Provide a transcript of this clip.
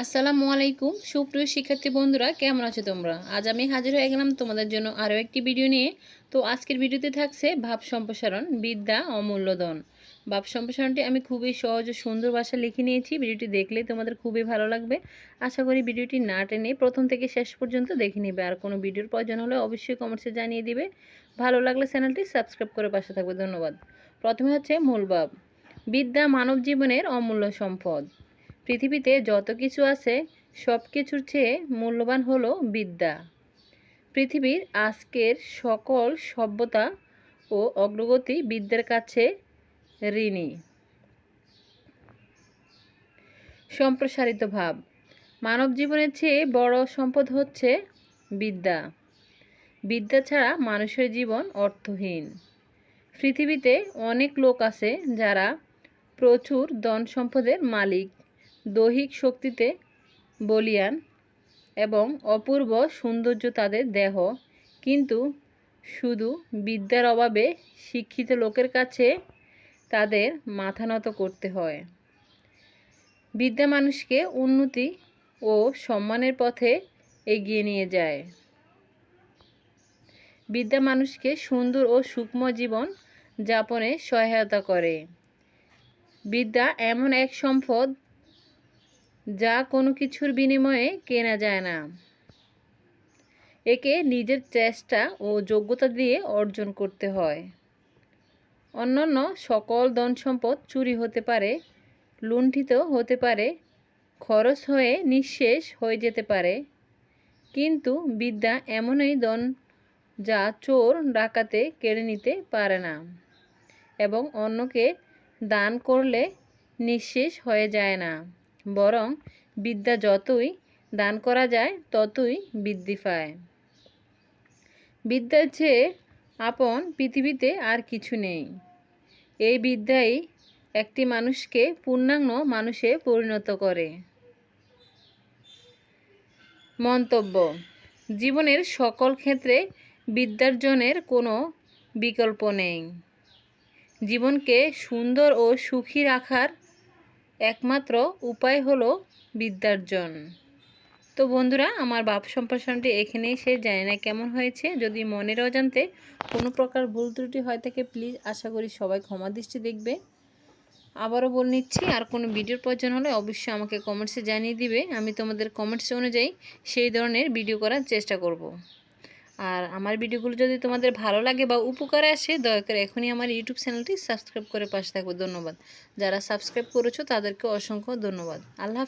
আসসালামু আলাইকুম। সুপ্রিয় শিক্ষার্থী বন্ধুরা, কেমন আছো তোমরা? আজ আমি হাজির হয়ে গেলাম তোমাদের জন্য আরও একটি ভিডিও নিয়ে। তো আজকের ভিডিওতে থাকছে ভাব সম্প্রসারণ, বিদ্যা অমূল্যধন ভাব সম্প্রসারণটি আমি খুবই সহজ ও সুন্দর ভাষা লিখে নিয়েছি। ভিডিওটি দেখলে তোমাদের খুবই ভালো লাগবে। আশা করি ভিডিওটি না টেনে প্রথম থেকে শেষ পর্যন্ত দেখে নেবে। আর কোনো ভিডিওর প্রয়োজন হলে অবশ্যই কমেন্টসে জানিয়ে দিবে। ভালো লাগলে চ্যানেলটি সাবস্ক্রাইব করে পাশে থাকবে। ধন্যবাদ। প্রথমে হচ্ছে মূল ভাব। বিদ্যা মানব জীবনের অমূল্য সম্পদ। পৃথিবীতে যত কিছু আছে সব কিছুর চেয়ে মূল্যবান হলো বিদ্যা। পৃথিবীর আজকের সকল সভ্যতা ও অগ্রগতি বিদ্যার কাছে ঋণী। সম্প্রসারিত ভাব। মানব জীবনের চেয়ে বড় সম্পদ হচ্ছে বিদ্যা। বিদ্যা ছাড়া মানুষের জীবন অর্থহীন। পৃথিবীতে অনেক লোক আছে যারা প্রচুর ধন সম্পদের মালিক। দৈহিক শক্তিতে বলিয়ান এবং অপূর্ব সৌন্দর্য তাদের দেহ। কিন্তু শুধু বিদ্যার অভাবে শিক্ষিত লোকের কাছে তাদের মাথা নত করতে হয়। বিদ্যা মানুষকে উন্নতি ও সম্মানের পথে এগিয়ে নিয়ে যায়। বিদ্যা মানুষকে সুন্দর ও সূক্ষ্ম জীবন যাপনে সহায়তা করে। বিদ্যা এমন এক সম্পদ যা কোনো কিছুর বিনিময়ে কেনা যায় না। একে নিজের চেষ্টা ও যোগ্যতা দিয়ে অর্জন করতে হয়। অন্যান্য সকল ধন সম্পদ চুরি হতে পারে, লুণ্ঠিত হতে পারে, খরচ হয়ে নিঃশেষ হয়ে যেতে পারে। কিন্তু বিদ্যা এমনই ধন যা চোর ডাকাতে কেড়ে নিতে পারে না এবং অন্যকে দান করলে নিঃশেষ হয়ে যায় না। বরং বিদ্যা যতই দান করা যায়, ততই বৃদ্ধি পায়। বিদ্যার চেয়ে আপন পৃথিবীতে আর কিছু নেই। এই বিদ্যাই একটি মানুষকে পূর্ণাঙ্গ মানুষে পরিণত করে। মন্তব্য, জীবনের সকল ক্ষেত্রে বিদ্যার্জনের কোনো বিকল্প নেই। জীবনকে সুন্দর ও সুখী রাখার একমাত্র উপায় হলো বিদ্যার্জন। তো বন্ধুরা, আমার বাপ সম্প্রসারণটি এখানেই সে জানি না কেমন হয়েছে। যদি মনের অজান্তে কোনো প্রকার ভুল ত্রুটি হয় থাকে প্লিজ আশা করি সবাই ক্ষমা দৃষ্টি দেখবে। আবারও বলে নিচ্ছি, আর কোনো ভিডিওর প্রয়োজন হলে অবশ্যই আমাকে কমেন্টসে জানিয়ে দিবে। আমি তোমাদের কমেন্টস অনুযায়ী সেই ধরনের ভিডিও করার চেষ্টা করব। আর আমার ভিডিওগুলো যদি তোমাদের ভালো লাগে বা উপকারে আসে, দয়া করে এখনই আমার ইউটিউব চ্যানেলটি সাবস্ক্রাইব করে পাশে থাকবে ধন্যবাদ। যারা সাবস্ক্রাইব করেছ তাদেরকে অসংখ্য ধন্যবাদ। আল্লাহ